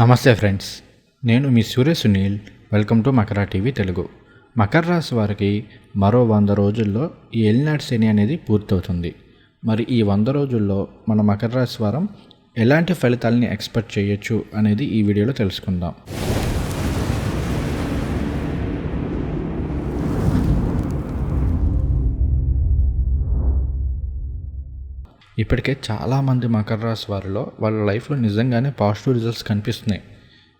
నమస్తే ఫ్రెండ్స్. నేను మీ Surya Sunil. Welcome to Makara TV Telugu. Makar రాశి వారికి మరో వంద రోజుల్లో ఈ ఎల్నాడ్ శని అనేది పూర్తవుతుంది. మరి ఈ వంద రోజుల్లో మన మకర రాశి వారం ఎలాంటి ఫలితాలని ఎక్స్పెక్ట్ చేయొచ్చు అనేది ఈ వీడియోలో తెలుసుకుందాం. ఇప్పటికే చాలామంది మకర రాశి వారిలో వాళ్ళ లైఫ్లో నిజంగానే పాజిటివ్ రిజల్ట్స్ కనిపిస్తున్నాయి.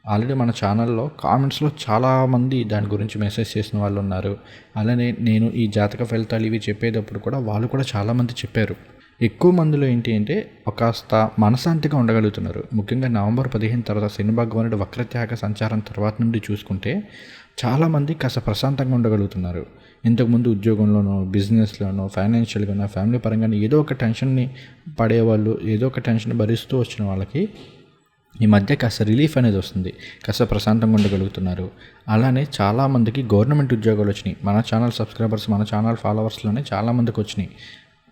ఆల్రెడీ మన ఛానల్లో కామెంట్స్లో చాలామంది దాని గురించి మెసేజ్ చేసిన వాళ్ళు ఉన్నారు. అలానే నేను ఈ జాతక ఫలితాలు ఇవి చెప్పేటప్పుడు కూడా వాళ్ళు కూడా చాలామంది చెప్పారు. ఎక్కువ మందిలో ఏంటి అంటే కాస్త మనశాంతిగా ఉండగలుగుతున్నారు. ముఖ్యంగా నవంబర్ పదిహేను తర్వాత శని భగవానుడు వక్రత్యాగ సంచారం తర్వాత నుండి చూసుకుంటే చాలామంది కాస్త ప్రశాంతంగా ఉండగలుగుతున్నారు. ఇంతకుముందు ఉద్యోగంలోనో బిజినెస్లోనో ఫైనాన్షియల్గానో ఫ్యామిలీ పరంగానే ఏదో ఒక టెన్షన్ని పడేవాళ్ళు ఏదో ఒక టెన్షన్ భరిస్తూ వచ్చిన వాళ్ళకి ఈ మధ్య కాస్త రిలీఫ్ అనేది వస్తుంది. కాస్త ప్రశాంతంగా ఉండగలుగుతున్నారు. అలానే చాలామందికి గవర్నమెంట్ ఉద్యోగాలు వచ్చినాయి. మన ఛానల్ సబ్స్క్రైబర్స్ మన ఛానల్ ఫాలోవర్స్లోనే చాలామందికి వచ్చినాయి.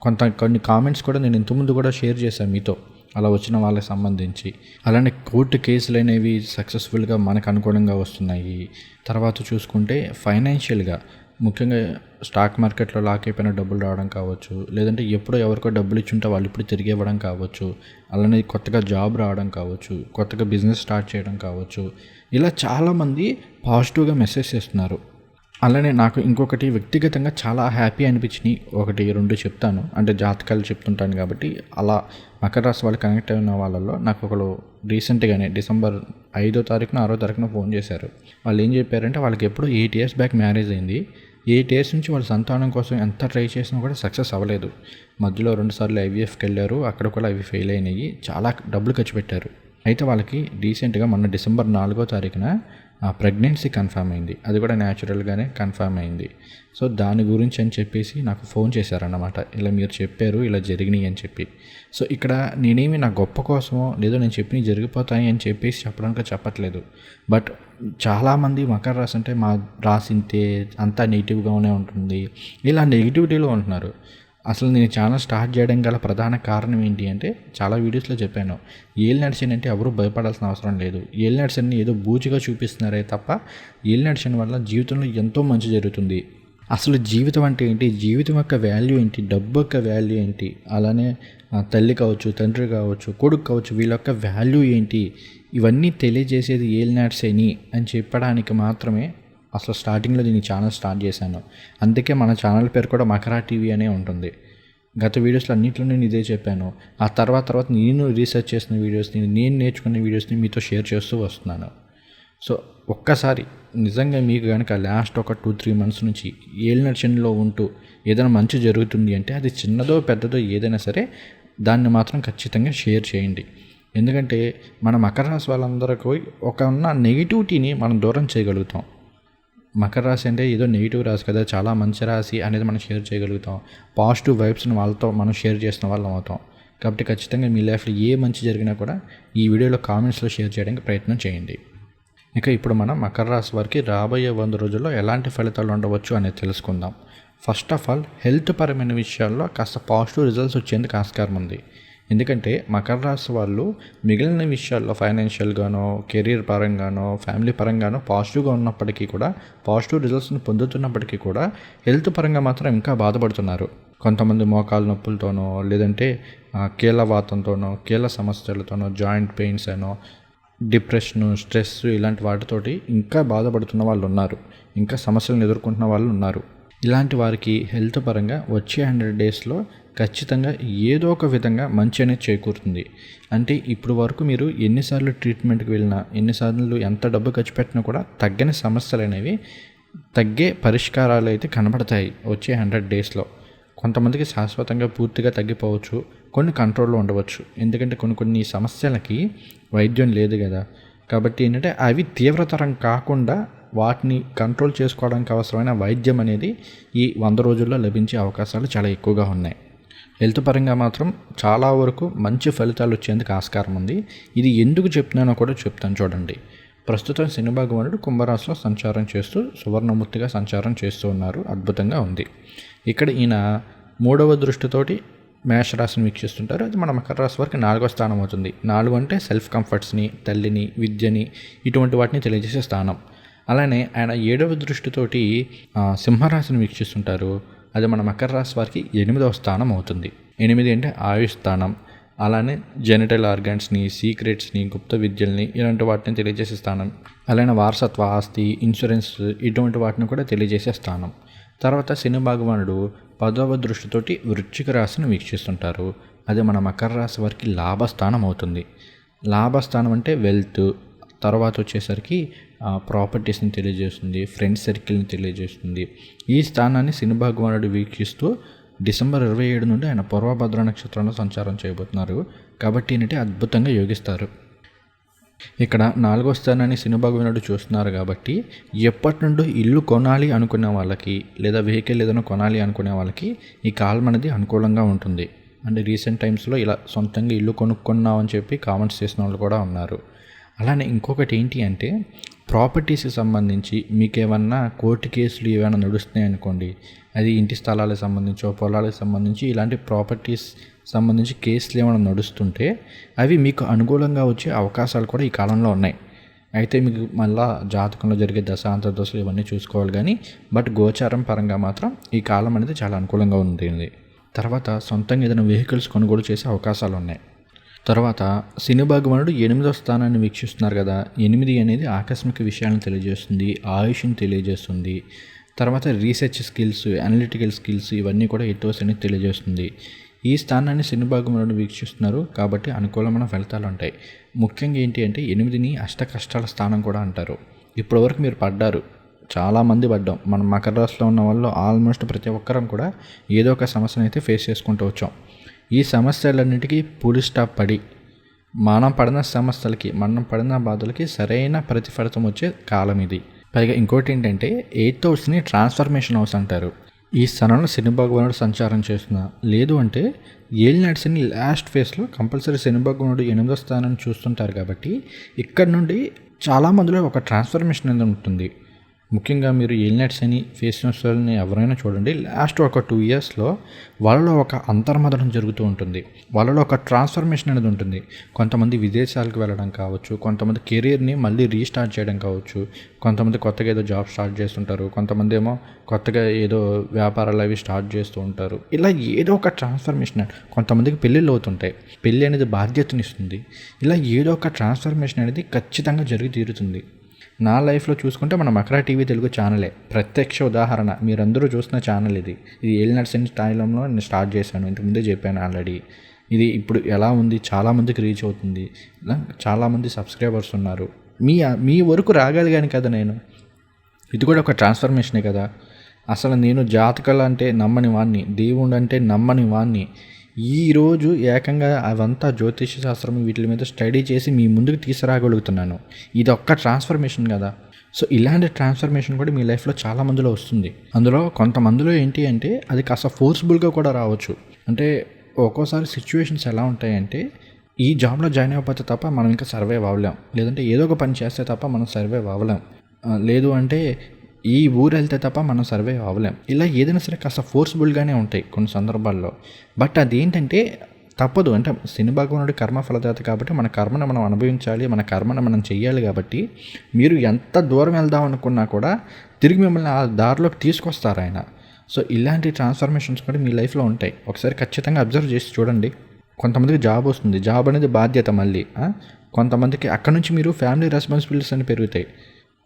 కొంత కొన్ని కామెంట్స్ కూడా నేను ఇంతకుముందు కూడా షేర్ చేశాను మీతో. అలా వచ్చిన వాళ్ళకి సంబంధించి. అలానే కోర్టు కేసులు అనేవి సక్సెస్ఫుల్గా మనకు అనుగుణంగా వస్తున్నాయి. తర్వాత చూసుకుంటే ఫైనాన్షియల్గా ముఖ్యంగా స్టాక్ మార్కెట్లో లాక్ అయిపోయిన డబ్బులు రావడం కావచ్చు లేదంటే ఎప్పుడో ఎవరికో డబ్బులు ఇచ్చుంటే వాళ్ళు ఇప్పుడు తిరిగి ఇవ్వడం కావచ్చు అలానే కొత్తగా జాబ్ రావడం కావచ్చు కొత్తగా బిజినెస్ స్టార్ట్ చేయడం కావచ్చు. ఇలా చాలామంది పాజిటివ్గా మెసేజ్ చేస్తున్నారు. అలానే నాకు ఇంకొకటి వ్యక్తిగతంగా చాలా హ్యాపీ అనిపించినాయి. ఒకటి రెండు చెప్తాను. అంటే జాతకాలు చెప్తుంటాను కాబట్టి అలా మకర రాశి వాళ్ళు కనెక్ట్ అయిన వాళ్ళలో నాకు ఒకరు రీసెంట్గానే డిసెంబర్ ఐదో తారీఖున ఆరో తారీఖున ఫోన్ చేశారు. వాళ్ళు ఏం చెప్పారంటే వాళ్ళకి ఎప్పుడు ఎయిట్ ఇయర్స్ బ్యాక్ మ్యారేజ్ అయింది. ఎయిట్ ఇయర్స్ నుంచి వాళ్ళ సంతానం కోసం ఎంత ట్రై చేసినా కూడా సక్సెస్ అవ్వలేదు. మధ్యలో రెండుసార్లు ఐవీఎఫ్కి వెళ్ళారు. అక్కడ కూడా అవి ఫెయిల్ అయినాయి. చాలా డబ్బులు ఖర్చు పెట్టారు. అయితే వాళ్ళకి రీసెంట్గా మొన్న డిసెంబర్ నాలుగో తారీఖున ప్రెగ్నెన్సీ కన్ఫర్మ్ అయింది. అది కూడా న్యాచురల్గానే కన్ఫర్మ్ అయింది. సో దాని గురించి అని చెప్పేసి నాకు ఫోన్ చేశారన్నమాట. ఇలా మీరు చెప్పారు ఇలా జరిగినాయి అని చెప్పి. సో ఇక్కడ నేనేమి నా గొప్ప కోసమో లేదో నేను చెప్పినవి జరిగిపోతాయి అని చెప్పేసి చెప్పడానికి చెప్పట్లేదు. బట్ చాలామంది మకర రాశి అంటే మా రాసింతే అంతా నెగిటివ్గానే ఉంటుంది. ఇలా నెగిటివిటీలో ఉంటున్నారు. అసలు నేను ఛానల్ స్టార్ట్ చేయడం గల ప్రధాన కారణం ఏంటి అంటే చాలా వీడియోస్లో చెప్పాను. ఏళ్ళు నడిచిన అంటే ఎవరు భయపడాల్సిన అవసరం లేదు. ఏళ్ళు నడిచిన ఏదో బూచిగా చూపిస్తున్నారే తప్ప ఏళ్ళు నడిచిన వల్ల జీవితంలో ఎంతో మంచి జరుగుతుంది. అసలు జీవితం అంటే ఏంటి? జీవితం యొక్క వాల్యూ ఏంటి? డబ్బు యొక్క వాల్యూ ఏంటి? అలానే తల్లి కావచ్చు తండ్రి కావచ్చు కొడుకు కావచ్చు వీళ్ళ యొక్క వాల్యూ ఏంటి? ఇవన్నీ తెలియజేసేది ఏల్ నాట్సేని అని చెప్పడానికి మాత్రమే అసలు స్టార్టింగ్లో దీన్ని ఛానల్ స్టార్ట్ చేశాను. అందుకే మన ఛానల్ పేరు కూడా మకరా టీవీ అనే ఉంటుంది. గత వీడియోస్లో అన్నింటిలో నేను ఇదే చెప్పాను. ఆ తర్వాత తర్వాత నేను రీసెర్చ్ చేసిన వీడియోస్ని నేను నేర్చుకున్న వీడియోస్ని మీతో షేర్ చేస్తూ వస్తున్నాను. సో ఒక్కసారి నిజంగా మీకు కనుక లాస్ట్ ఒక టూ త్రీ మంత్స్ నుంచి ఏళ్ళ ఉంటూ ఏదైనా మంచి జరుగుతుంది అంటే అది చిన్నదో పెద్దదో ఏదైనా సరే దాన్ని మాత్రం ఖచ్చితంగా షేర్ చేయండి. ఎందుకంటే మన మకర రాశి వాళ్ళందరికీ ఒక ఉన్న నెగిటివిటీని మనం దూరం చేయగలుగుతాం. మకర రాశి అంటే ఏదో నెగిటివ్ రాశి కదా చాలా మంచి రాశి అనేది మనం షేర్ చేయగలుగుతాం. పాజిటివ్ వైబ్స్ని వాళ్ళతో మనం షేర్ చేసిన వాళ్ళం అవుతాం. కాబట్టి ఖచ్చితంగా మీ లైఫ్లో ఏ మంచి జరిగినా కూడా ఈ వీడియోలో కామెంట్స్లో షేర్ చేయడానికి ప్రయత్నం చేయండి. ఇక ఇప్పుడు మనం మకర రాశి వారికి రాబోయే వంద రోజుల్లో ఎలాంటి ఫలితాలు ఉండవచ్చు అనేది తెలుసుకుందాం. ఫస్ట్ ఆఫ్ ఆల్ హెల్త్ పరమైన విషయాల్లో కాస్త పాజిటివ్ రిజల్ట్స్ వచ్చేందుకు ఆస్కారం ఉంది. ఎందుకంటే మకర రాశి వాళ్ళు మిగిలిన విషయాల్లో ఫైనాన్షియల్గానో కెరీర్ పరంగానో ఫ్యామిలీ పరంగానో పాజిటివ్గా ఉన్నప్పటికీ కూడా పాజిటివ్ రిజల్ట్స్ని పొందుతున్నప్పటికీ కూడా హెల్త్ పరంగా మాత్రం ఇంకా బాధపడుతున్నారు. కొంతమంది మోకాలు నొప్పులతోనో లేదంటే కీళ్ళవాతంతోనో కీళ్ళ సమస్యలతోనో జాయింట్ పెయిన్స్ అనో డిప్రెషన్ స్ట్రెస్ ఇలాంటి వాటితోటి ఇంకా బాధపడుతున్న వాళ్ళు ఉన్నారు. ఇంకా సమస్యలను ఎదుర్కొంటున్న వాళ్ళు ఉన్నారు. ఇలాంటి వారికి హెల్త్ పరంగా వచ్చే హండ్రెడ్ డేస్లో ఖచ్చితంగా ఏదో ఒక విధంగా మంచి అనేది చేకూరుతుంది. అంటే ఇప్పుడు వరకు మీరు ఎన్నిసార్లు ట్రీట్మెంట్కి వెళ్ళినా ఎన్నిసార్లు ఎంత డబ్బు ఖర్చు పెట్టినా కూడా తగ్గని సమస్యలు అనేవి తగ్గే పరిష్కారాలు అయితే కనబడతాయి వచ్చే హండ్రెడ్ డేస్లో. కొంతమందికి శాశ్వతంగా పూర్తిగా తగ్గిపోవచ్చు కొన్ని కంట్రోల్లో ఉండవచ్చు. ఎందుకంటే కొన్ని కొన్ని సమస్యలకి వైద్యం లేదు కదా. కాబట్టి ఏంటంటే అవి తీవ్రతరం కాకుండా వాటిని కంట్రోల్ చేసుకోవడానికి అవసరమైన వైద్యం అనేది ఈ వంద రోజుల్లో లభించే అవకాశాలు చాలా ఎక్కువగా ఉన్నాయి. హెల్త్ పరంగా మాత్రం చాలా వరకు మంచి ఫలితాలు వచ్చేందుకు ఆస్కారం ఉంది. ఇది ఎందుకు చెప్తున్నానో కూడా చెప్తాను చూడండి. ప్రస్తుతం శని భగవానుడు కుంభరాశిలో సంచారం చేస్తూ సువర్ణమూర్తిగా సంచారం చేస్తూ ఉన్నారు. అద్భుతంగా ఉంది. ఇక్కడ ఈయన మూడవ దృష్టితోటి మేషరాశిని వీక్షిస్తుంటారు. అది మన మకర రాశి వరకు నాలుగో స్థానం అవుతుంది. నాలుగు అంటే సెల్ఫ్ కంఫర్ట్స్ని తల్లిని విద్యని ఇటువంటి వాటిని తెలియజేసే స్థానం. అలానే ఆయన ఏడవ దృష్టితోటి సింహరాశిని వీక్షిస్తుంటారు. అది మన మకర రాశి వారికి ఎనిమిదవ స్థానం అవుతుంది. ఎనిమిది అంటే ఆయుష్ స్థానం. అలానే జెనిటల్ ఆర్గాన్స్ని సీక్రెట్స్ని గుప్త విద్యల్ని ఇలాంటి వాటిని తెలియజేసే స్థానం. అలానే వారసత్వ ఆస్తి ఇన్సూరెన్స్ ఇటువంటి వాటిని కూడా తెలియజేసే స్థానం. తర్వాత శని భగవానుడు పదవ దృష్టితోటి వృశ్చిక రాశిని వీక్షిస్తుంటారు. అది మన మకర రాశి వారికి లాభస్థానం అవుతుంది. లాభస్థానం అంటే వెల్త్. తర్వాత వచ్చేసరికి ప్రాపర్టీస్ని తెలియజేస్తుంది ఫ్రెండ్ సర్కిల్ని తెలియజేస్తుంది. ఈ స్థానాన్ని శని భగవానుడు వీక్షిస్తూ డిసెంబర్ ఇరవై ఏడు నుండి ఆయన పూర్వభద్ర నక్షత్రంలో సంచారం చేయబోతున్నారు. కాబట్టి ఏంటంటే అద్భుతంగా యోగిస్తారు. ఇక్కడ నాలుగో స్థానాన్ని సినిభగవినుడు చూస్తున్నారు కాబట్టి ఎప్పటి నుండో ఇల్లు కొనాలి అనుకునే వాళ్ళకి లేదా వెహికల్ ఏదైనా కొనాలి అనుకునే వాళ్ళకి ఈ కాలం అనేది అనుకూలంగా ఉంటుంది. అంటే రీసెంట్ టైమ్స్లో ఇలా సొంతంగా ఇల్లు కొనుక్కున్నామని చెప్పి కామెంట్స్ చేసిన వాళ్ళు కూడా ఉన్నారు. అలానే ఇంకొకటి ఏంటి అంటే ప్రాపర్టీస్కి సంబంధించి మీకు ఏమన్నా కోర్టు కేసులు ఏమైనా నడుస్తున్నాయి అనుకోండి అది ఇంటి స్థలాలకు సంబంధించో పొలాలకు సంబంధించి ఇలాంటి ప్రాపర్టీస్ సంబంధించి కేసులు ఏమైనా నడుస్తుంటే అవి మీకు అనుకూలంగా వచ్చే అవకాశాలు కూడా ఈ కాలంలో ఉన్నాయి. అయితే మీకు మళ్ళా జాతకంలో జరిగే దశ అంతర్దశలు ఇవన్నీ చూసుకోవాలి కానీ బట్ గోచారం పరంగా మాత్రం ఈ కాలం అనేది చాలా అనుకూలంగా ఉంటుంది తర్వాత సొంతంగా ఏదైనా వెహికల్స్ కొనుగోలు చేసే అవకాశాలు ఉన్నాయి. తర్వాత శనిభాగవానుడు ఎనిమిదో స్థానాన్ని వీక్షిస్తున్నారు కదా. ఎనిమిది అనేది ఆకస్మిక విషయాలను తెలియజేస్తుంది ఆయుష్ని తెలియజేస్తుంది. తర్వాత రీసెర్చ్ స్కిల్స్ అనలిటికల్ స్కిల్స్ ఇవన్నీ కూడా ఎటో అనేది తెలియజేస్తుంది. ఈ స్థానాన్ని శని వీక్షిస్తున్నారు కాబట్టి అనుకూలమైన ఫలితాలు ఉంటాయి. ముఖ్యంగా ఏంటి అంటే ఎనిమిదిని అష్ట కష్టాల స్థానం కూడా అంటారు. ఇప్పటివరకు మీరు పడ్డారు. చాలామంది పడ్డాం. మన మకర రాశిలో ఉన్న వాళ్ళు ఆల్మోస్ట్ ప్రతి ఒక్కరం కూడా ఏదో ఒక సమస్యను అయితే ఫేస్ చేసుకుంటూ వచ్చాం. ఈ సమస్యలన్నిటికీ పూలి స్టాప్ పడి మనం పడిన సమస్యలకి మనం పడిన బాధలకి సరైన ప్రతిఫలితం వచ్చే కాలం ఇది. పైగా ఇంకోటి ఏంటంటే ఎయిత్ హౌస్ని ట్రాన్స్ఫర్మేషన్ హౌస్ అంటారు. ఈ స్థలంలో శని భగవానుడు సంచారం చేస్తున్నా లేదు అంటే ఏలినాటి శని లాస్ట్ ఫేస్లో కంపల్సరీ శని భగవానుడు ఎనిమిదో స్థానాన్ని చూస్తుంటారు కాబట్టి ఇక్కడ నుండి చాలామందిలో ఒక ట్రాన్స్ఫర్మేషన్ అనేది ఉంటుంది. ముఖ్యంగా మీరు ఎల్నెట్స్ అని ఫేస్ వాళ్ళని ఎవరైనా చూడండి లాస్ట్ ఒక టూ ఇయర్స్లో వాళ్ళలో ఒక అంతర్మదనం జరుగుతూ ఉంటుంది. వాళ్ళలో ఒక ట్రాన్స్ఫర్మేషన్ అనేది ఉంటుంది. కొంతమంది విదేశాలకు వెళ్ళడం కావచ్చు కొంతమంది కెరీర్ని మళ్ళీ రీస్టార్ట్ చేయడం కావచ్చు కొంతమంది కొత్తగా ఏదో జాబ్ స్టార్ట్ చేస్తుంటారు కొంతమంది ఏమో కొత్తగా ఏదో వ్యాపారాలు అవి స్టార్ట్ చేస్తూ ఉంటారు. ఇలా ఏదో ఒక ట్రాన్స్ఫర్మేషన్ కొంతమందికి పెళ్ళిళ్ళు అవుతుంటాయి. పెళ్ళి అనేది బాధ్యతనిస్తుంది. ఇలా ఏదో ఒక ట్రాన్స్ఫర్మేషన్ అనేది ఖచ్చితంగా జరిగి తీరుతుంది. నా లైఫ్లో చూసుకుంటే మన మకరా టీవీ తెలుగు ఛానలే. ప్రత్యక్ష ఉదాహరణ. మీరందరూ చూస్తున్న ఛానల్ ఇది. ఇది ఏల్ నర్సింగ్ స్టైల్లో నేను స్టార్ట్ చేశాను. ఇంతకుముందే చెప్పాను ఆల్రెడీ. ఇది ఇప్పుడు ఎలా ఉంది? చాలామందికి రీచ్ అవుతుంది. ఇలా చాలామంది సబ్స్క్రైబర్స్ ఉన్నారు. మీ మీ వరకు రాగలిగాను కదా నేను. ఇది కూడా ఒక ట్రాన్స్ఫర్మేషనే కదా. అసలు నేను జాతకాలు అంటే నమ్మని వాణ్ణి. దేవుడు అంటే నమ్మని వాణ్ణి. ఈరోజు ఏకంగా అవంతా జ్యోతిష శాస్త్రం వీటి మీద స్టడీ చేసి మీ ముందుకు తీసుకురాగలుగుతున్నాను. ఇది ఒక్క ట్రాన్స్ఫర్మేషన్ కదా. సో ఇలాంటి ట్రాన్స్ఫర్మేషన్ కూడా మీ లైఫ్లో చాలా మందిలో వస్తుంది. అందులో కొంతమందిలో ఏంటి అంటే అది కాస్త ఫోర్స్ఫుల్గా కూడా రావచ్చు. అంటే ఒక్కోసారి సిచ్యువేషన్స్ ఎలా ఉంటాయంటే ఈ జాబ్లో జాయిన్ అయిపోతే తప్ప మనం ఇంకా సర్వైవ్ అవ్వలేం. లేదంటే ఏదో ఒక పని చేస్తే తప్ప మనం సర్వైవ్ అవ్వలేం. లేదు అంటే ఈ ఊరు వెళ్తే తప్ప మనం సర్వే అవ్వలేం. ఇలా ఏదైనా సరే కాస్త ఫోర్స్ఫుల్గానే ఉంటాయి కొన్ని సందర్భాల్లో. బట్ అదేంటంటే తప్పదు. అంటే శని భగవానుడి కర్మ ఫలదాత కాబట్టి మన కర్మను మనం అనుభవించాలి మన కర్మను మనం చేయాలి కాబట్టి మీరు ఎంత దూరం వెళ్దాం అనుకున్నా కూడా తిరిగి మిమ్మల్ని ఆ దారిలోకి తీసుకొస్తారు ఆయన. సో ఇలాంటి ట్రాన్స్ఫర్మేషన్స్ కూడా మీ లైఫ్లో ఉంటాయి. ఒకసారి ఖచ్చితంగా అబ్జర్వ్ చేసి చూడండి. కొంతమందికి జాబ్ వస్తుంది. జాబ్ అనేది బాధ్యత మళ్ళీ కొంతమందికి అక్కడ నుంచి మీరు ఫ్యామిలీ రెస్పాన్సిబిలిటీస్ అని పెరుగుతాయి.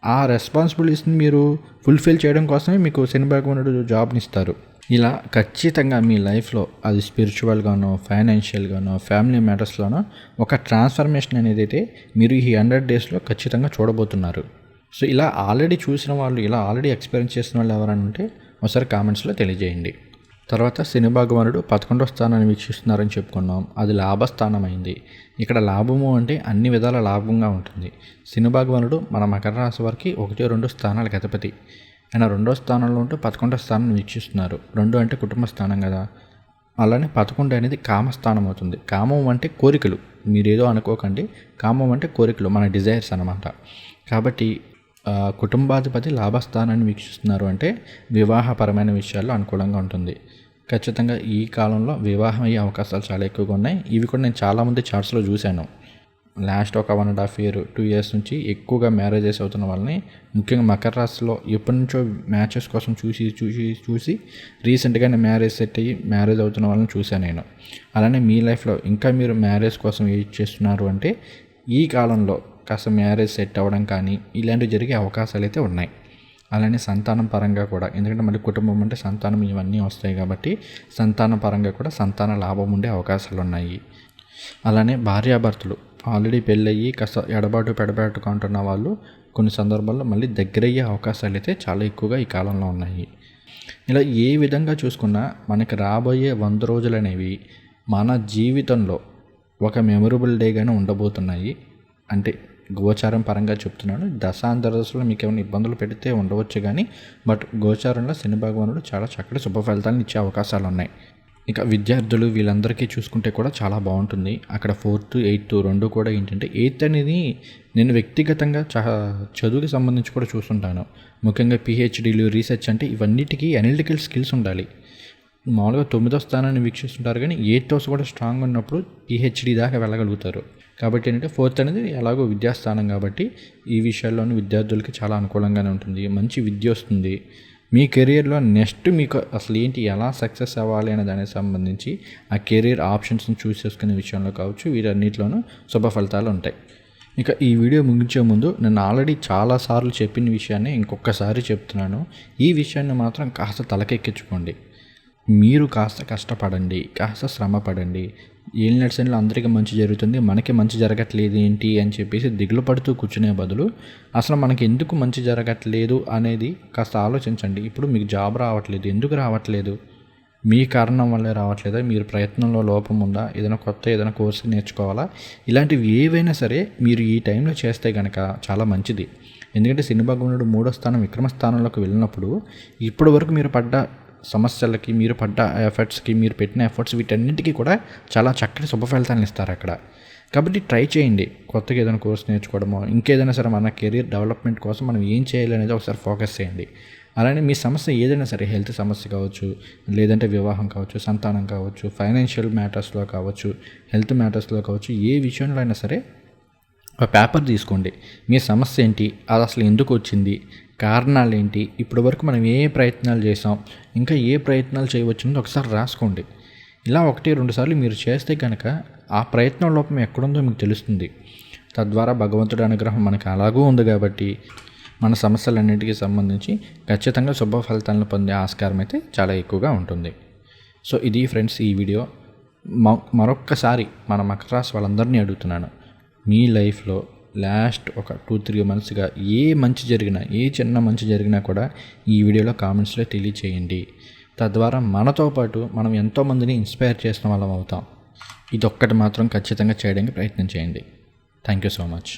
ఆ రెస్పాన్సిబిలిటీస్ని మీరు ఫుల్ఫిల్ చేయడం కోసమే మీకు శని భగవానుడు జాబ్ని ఇస్తారు. ఇలా ఖచ్చితంగా మీ లైఫ్లో అది స్పిరిచువల్గానో ఫైనాన్షియల్గానో ఫ్యామిలీ మ్యాటర్స్లోనో ఒక ట్రాన్స్ఫర్మేషన్ అనేది అయితే మీరు ఈ హండ్రెడ్ డేస్లో ఖచ్చితంగా చూడబోతున్నారు. సో ఇలా ఆల్రెడీ చూసిన వాళ్ళు ఇలా ఆల్రెడీ ఎక్స్పీరియన్స్ చేసిన వాళ్ళు ఎవరని ఉంటే ఒకసారి కామెంట్స్లో తెలియజేయండి. తర్వాత శని భగవానుడు పదకొండవ స్థానాన్ని వీక్షిస్తున్నారని చెప్పుకున్నాం. అది లాభస్థానం అయింది ఇక్కడ లాభము అంటే అన్ని విధాల లాభంగా ఉంటుంది. శని భగవానుడు మన మకర రాశి వారికి ఒకటి రెండు స్థానాలకు అధిపతి. ఆయన రెండో స్థానంలో ఉంటూ పదకొండవ స్థానాన్ని వీక్షిస్తున్నారు. రెండు అంటే కుటుంబ స్థానం కదా. అలానే పదకొండు అనేది కామస్థానం అవుతుంది. కామం అంటే కోరికలు. మీరేదో అనుకోకండి. కామం అంటే కోరికలు మన డిజైర్స్ అనమాట కాబట్టి కుటుంబాధిపతి లాభస్థానాన్ని వీక్షిస్తున్నారు అంటే వివాహపరమైన విషయాల్లో అనుకూలంగా ఉంటుంది. ఖచ్చితంగా ఈ కాలంలో వివాహం అయ్యే అవకాశాలు చాలా ఎక్కువగా ఉన్నాయి. ఇవి కూడా నేను చాలామంది చార్ట్స్లో చూశాను. లాస్ట్ ఒక one and half year two years నుంచి ఎక్కువగా మ్యారేజెస్ అవుతున్న వాళ్ళని ముఖ్యంగా మకర రాశిలో ఎప్పటి నుంచో మ్యాచెస్ కోసం చూసి చూసి చూసి రీసెంట్గానే మ్యారేజ్ సెట్ అయ్యి మ్యారేజ్ అవుతున్న వాళ్ళని చూశాను నేను. అలానే మీ లైఫ్లో ఇంకా మీరు మ్యారేజ్ కోసం వెయిట్ చేస్తున్నారు అంటే ఈ కాలంలో కాస్త మ్యారేజ్ సెట్ అవ్వడం కానీ ఇలాంటివి జరిగే అవకాశాలు అయితే ఉన్నాయి. అలానే సంతానం పరంగా కూడా. ఎందుకంటే మళ్ళీ కుటుంబం అంటే సంతానం ఇవన్నీ వస్తాయి కాబట్టి సంతానం పరంగా కూడా సంతాన లాభం ఉండే అవకాశాలు ఉన్నాయి. అలానే భార్యాభర్తలు ఆల్రెడీ పెళ్ళయ్యి కాస్త ఎడబాటు పెడబాటుగా ఉంటున్న వాళ్ళు కొన్ని సందర్భాల్లో మళ్ళీ దగ్గరయ్యే అవకాశాలు అయితే చాలా ఎక్కువగా ఈ కాలంలో ఉన్నాయి. ఇలా ఏ విధంగా చూసుకున్నా మనకి రాబోయే వంద రోజులు అనేవి మన జీవితంలో ఒక మెమొరబుల్ డేగానే ఉండబోతున్నాయి. అంటే గోచారం పరంగా చెప్తున్నాను. దశాంతరదశలో మీకు ఏమైనా ఇబ్బందులు పెడితే ఉండవచ్చు కానీ బట్ గోచారంలో శని భగవానుడు చాలా చక్కటి శుభ ఫలితాలను ఇచ్చే అవకాశాలు ఉన్నాయి. ఇక విద్యార్థులు వీళ్ళందరికీ చూసుకుంటే కూడా చాలా బాగుంటుంది. అక్కడ ఫోర్త్ ఎయిత్ రెండు కూడా ఏంటంటే ఎయిత్ అనేది నేను వ్యక్తిగతంగా చా చదువుకి సంబంధించి కూడా చూస్తుంటాను. ముఖ్యంగా పిహెచ్డీలు రీసెర్చ్ అంటే ఇవన్నిటికీ అనలిటికల్ స్కిల్స్ ఉండాలి. మామూలుగా తొమ్మిదో స్థానాన్ని వీక్షిస్తుంటారు కానీ ఎయిత్ హౌస్ కూడా స్ట్రాంగ్ ఉన్నప్పుడు పిహెచ్డీ దాకా వెళ్ళగలుగుతారు. కాబట్టి ఏంటంటే ఫోర్త్ అనేది ఎలాగో విద్యాస్థానం కాబట్టి ఈ విషయాల్లోనూ విద్యార్థులకి చాలా అనుకూలంగానే ఉంటుంది. మంచి విద్య వస్తుంది. మీ కెరియర్లో నెక్స్ట్ మీకు అసలు ఏంటి ఎలా సక్సెస్ అవ్వాలి అనే దానికి సంబంధించి ఆ కెరీర్ ఆప్షన్స్ని చూస్ చేసుకునే విషయంలో కావచ్చు వీటన్నిటిలోనూ శుభ ఫలితాలు ఉంటాయి. ఇక ఈ వీడియో ముగించే ముందు నేను ఆల్రెడీ చాలాసార్లు చెప్పిన విషయాన్ని ఇంకొకసారి చెప్తున్నాను. ఈ విషయాన్ని మాత్రం కాస్త తలకెక్కించుకోండి. మీరు కాస్త కష్టపడండి కాస్త శ్రమపడండి. ఏం నడిచినలో అందరికీ మంచి జరుగుతుంది మనకి మంచి జరగట్లేదు ఏంటి అని చెప్పేసి దిగులు పడుతూ కూర్చునే బదులు అసలు మనకి ఎందుకు మంచి జరగట్లేదు అనేది కాస్త ఆలోచించండి. ఇప్పుడు మీకు జాబ్ రావట్లేదు ఎందుకు రావట్లేదు? మీ కారణం వల్లే రావట్లేదా? మీరు ప్రయత్నంలో లోపం ఉందా? ఏదైనా కొత్త ఏదైనా కోర్సు నేర్చుకోవాలా? ఇలాంటివి ఏవైనా సరే మీరు ఈ టైంలో చేస్తే కనుక చాలా మంచిది. ఎందుకంటే సినిమా భగవానుడు మూడో స్థానం విక్రమ స్థానంలోకి వెళ్ళినప్పుడు ఇప్పటి వరకు మీరు పడ్డ సమస్యలకి మీరు పడ్డ ఎఫర్ట్స్కి మీరు పెట్టిన ఎఫర్ట్స్ వీటన్నిటికీ కూడా చాలా చక్కటి శుభ ఫలితాలను ఇస్తారు అక్కడ. కాబట్టి ట్రై చేయండి. కొత్తగా ఏదైనా కోర్స్ నేర్చుకోవడమో ఇంకేదైనా సరే మన కెరీర్ డెవలప్మెంట్ కోసం మనం ఏం చేయాలి అనేది ఒకసారి ఫోకస్ చేయండి. అలానే మీ సమస్య ఏదైనా సరే హెల్త్ సమస్య కావచ్చు లేదంటే వివాహం కావచ్చు సంతానం కావచ్చు ఫైనాన్షియల్ మ్యాటర్స్లో కావచ్చు హెల్త్ మ్యాటర్స్లో కావచ్చు ఏ విషయంలో అయినా సరే ఒక పేపర్ తీసుకోండి. మీ సమస్య ఏంటి? అది అసలు ఎందుకు వచ్చింది? కారణాలు ఏంటి ఇప్పటి వరకు మనం ఏ ప్రయత్నాలు చేసాం ఇంకా ఏ ప్రయత్నాలు చేయవచ్చుందో ఒకసారి రాసుకోండి. ఇలా ఒకటి రెండు సార్లు మీరు చేస్తే కనుక ఆ ప్రయత్నం లోపం ఎక్కడుందో మీకు తెలుస్తుంది. తద్వారా భగవంతుడి అనుగ్రహం మనకు అలాగూ ఉంది కాబట్టి మన సమస్యలన్నింటికి సంబంధించి ఖచ్చితంగా శుభ ఫలితాలను పొందే ఆస్కారం అయితే చాలా ఎక్కువగా ఉంటుంది. సో ఇది ఫ్రెండ్స్ ఈ వీడియో. మరొక్కసారి మన మకర వాళ్ళందరినీ అడుగుతున్నాను. మీ లైఫ్లో లాస్ట్ ఒక టూ త్రీ మంత్స్గా ఏ మంచి జరిగినా ఏ చిన్న మంచి జరిగినా కూడా ఈ వీడియోలో కామెంట్స్లో తెలియచేయండి. తద్వారా మనతో పాటు మనం ఎంతోమందిని ఇన్స్పైర్ చేసిన వాళ్ళం అవుతాం. ఇదొక్కటి మాత్రం ఖచ్చితంగా చేయడానికి ప్రయత్నం చేయండి. Thank you so much.